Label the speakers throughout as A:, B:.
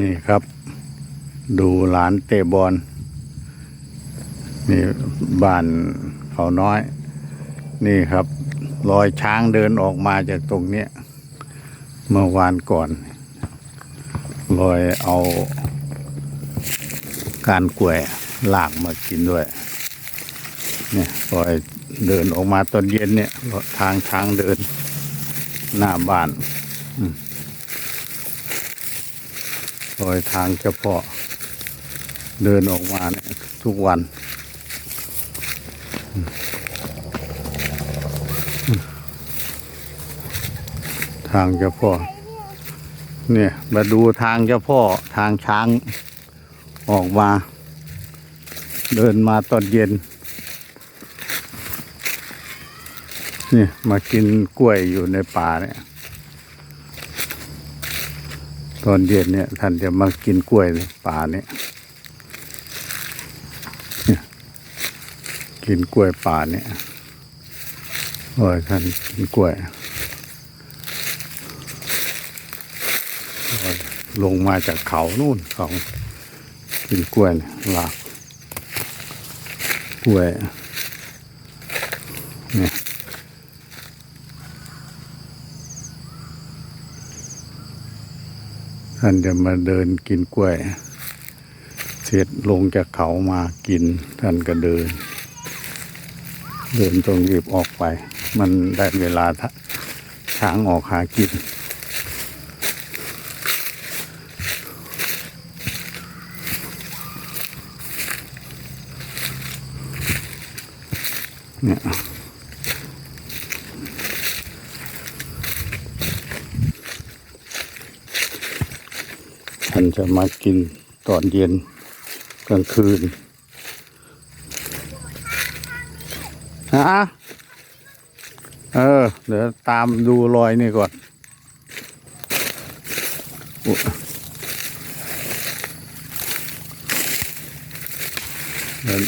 A: นี่ครับ ดูหลานเตะบอลนี่บ้านเขาน้อย นี่ครับ รอยช้างเดินออกมาจากตรงเนี้ยเมื่อวานก่อน รอยเอาการกล้วยลากมากินด้วย เนี่ยรอยเดินออกมาตอนเย็นเนี่ยทางช้างเดินหน้าบ้าน อืม รอยทางเฉพาะเดินออกมาเนี่ยทุกวัน ทางเจ้าพ่อเนี่ยมาดูทางเจ้าพ่อทางช้างออกมา เดินมาตอนเย็นเนี่ยมากินกล้วยอยู่ในป่าเนี่ย ตอนเย็นเนี่ย ท่านจะมากินกล้วยในป่าเนี่ยกินกล้วยป่าเนี่ยโอ้ยท่านกินกล้วยลงมาจากเขานู่นเขากินกล้วยเนี่ยลากกล้วยเนี่ย ท่านจะมาเดินกินกล้วย เสร็จลงจากเขามากิน ท่านก็เดิน เดินตรงรีบออกไป มันได้เวลาทะช้างออกหากินเนี่ย ท่านจะมากินตอนเย็นกลางคืนฮะเออ เดี๋ยวตามดูรอยนี่ก่อน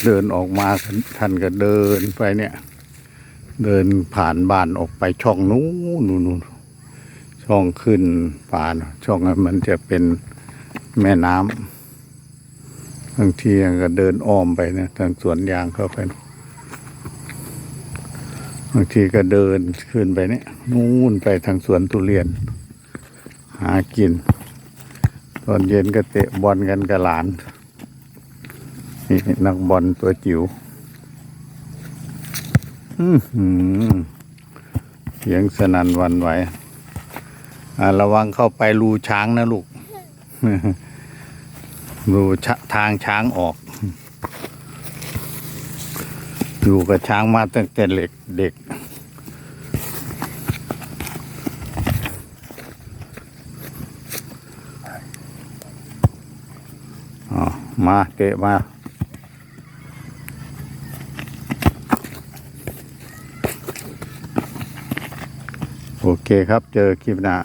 A: เดินออกมาท่านก็เดินไปเนี่ย เดินผ่านบ้านออกไปช่องนู้นนู่นช่องขึ้นป่านช่องนั้นมันจะเป็น แม่น้ำบางทีก็เดินอ้อมไปนะทางสวนยางเข้าไปบางทีก็เดินขึ้นไปเนี่ยนู่นไปทางสวนทุเรียน หากิน ตอนเย็นก็เตะบอลกันกับหลานนี่นักบอลตัวจิ๋วเสียงสนั่นวันไหวอ่าระวังเข้าไปรูช้างนะลูก รูทางช้างออก อยู่กับช้างมาตั้งแต่เล็กเด็กอ๋อมาเตะมาโอเคครับ เจอคลิปหน้า